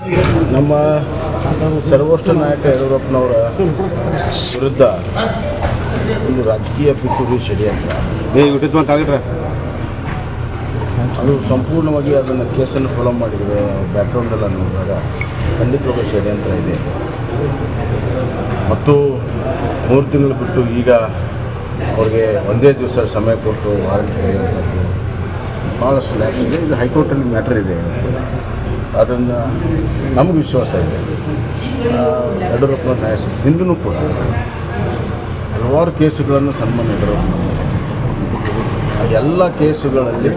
ನಮ್ಮ ಸರ್ವೋಚ್ಚ ನಾಯಕ ಯಡಿಯೂರಪ್ಪನವರ ವಿರುದ್ಧ ಒಂದು ರಾಜಕೀಯ ಪಿತೂರಿ ಷಡ್ಯಂತ್ರ. ಅದು ಸಂಪೂರ್ಣವಾಗಿ ಅದನ್ನು ಕೇಸನ್ನು ಫಾಲೋ ಮಾಡಿದರೆ ಬ್ಯಾಕ್ಗ್ರೌಂಡ್ ಎಲ್ಲ ನೋಡಿದಾಗ ಖಂಡಿತವಾಗ ಷಡ್ಯಂತ್ರ ಇದೆ. ಮತ್ತು ಮೂರು ತಿಂಗಳು ಬಿಟ್ಟು ಈಗ ಅವ್ರಿಗೆ ಒಂದೇ ದಿವಸ ಸಮಯ ಕೊಟ್ಟು ವಾರಂಟ್ ಭಾಳಷ್ಟು ಲ್ಯಾಕ್ಸ್ ಇದೆ. ಇದು ಹೈಕೋರ್ಟಲ್ಲಿ ಮ್ಯಾಟರ್ ಇದೆ ಅದನ್ನು ನಮಗೆ ವಿಶ್ವಾಸ ಇದೆ. ಯಡಿಯೂರಪ್ಪ ನ್ಯಾಯ ಹಿಂದೂ ಕೂಡ ಹಲವಾರು ಕೇಸುಗಳನ್ನು ಸನ್ಮಾನ ಯಡಿಯೂರಪ್ಪ ಆ ಎಲ್ಲ ಕೇಸುಗಳಲ್ಲಿ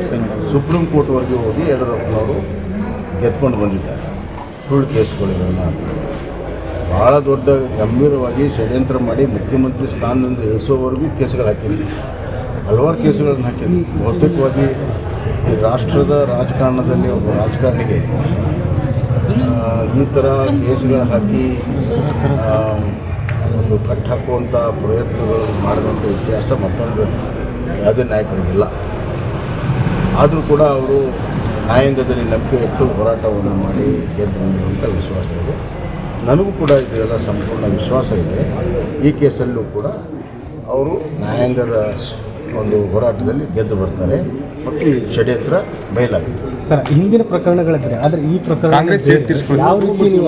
ಸುಪ್ರೀಂ ಕೋರ್ಟ್ವರೆಗೆ ಹೋಗಿ ಯಡಿಯೂರಪ್ಪನವರು ಗೆದ್ಕೊಂಡು ಬಂದಿದ್ದಾರೆ. ಸುಳ್ಳು ಕೇಸುಗಳಿವೆಲ್ಲ ಭಾಳ ದೊಡ್ಡ ಗಂಭೀರವಾಗಿ ಷಡ್ಯಂತ್ರ ಮಾಡಿ ಮುಖ್ಯಮಂತ್ರಿ ಸ್ಥಾನದಿಂದ ಇಳಿಸೋವರೆಗೂ ಕೇಸುಗಳು ಹಾಕಿದ್ವಿ. ಹಲವಾರು ಕೇಸುಗಳನ್ನು ಹಾಕಿದ್ವಿ. ಬಹುತೇಕವಾಗಿ ರಾಷ್ಟ್ರದ ರಾಜಕಾರಣದಲ್ಲಿ ಒಬ್ಬ ರಾಜಕಾರಣಿಗೆ ಈ ಥರ ಕೇಸ್ಗಳು ಹಾಕಿ ಒಂದು ಕಟ್ ಹಾಕುವಂಥ ಪ್ರಯತ್ನಗಳು ಮಾಡಿದಂಥ ಇತಿಹಾಸ ಮತ್ತೊಂದು ಯಾವುದೇ ನಾಯಕರಿಗಿಲ್ಲ. ಆದರೂ ಕೂಡ ಅವರು ನ್ಯಾಯಾಂಗದಲ್ಲಿ ನಂಬಿಕೆ ಇಟ್ಟು ಹೋರಾಟವನ್ನು ಮಾಡಿ ಗೆದ್ದು ಬಂದಿರುವಂಥ ವಿಶ್ವಾಸ ಇದೆ. ನನಗೂ ಕೂಡ ಇದೆಲ್ಲ ಸಂಪೂರ್ಣ ವಿಶ್ವಾಸ ಇದೆ. ಈ ಕೇಸಲ್ಲೂ ಕೂಡ ಅವರು ನ್ಯಾಯಾಂಗದ ಒಂದು ಹೋರಾಟದಲ್ಲಿ ಗೆದ್ದು ಬರ್ತಾರೆ. ಮತ್ತು ಈ ಷಡ್ಯಂತ್ರ ಬಯಲಾಗಿದೆ. ಸರ್ ಹಿಂದಿನ ಪ್ರಕರಣಗಳಿದ್ರೆ ಆದರೆ ಈ ಪ್ರಕರಣ ಕಾಂಗ್ರೆಸ್ ಯಾವ ರೀತಿ ನೀವು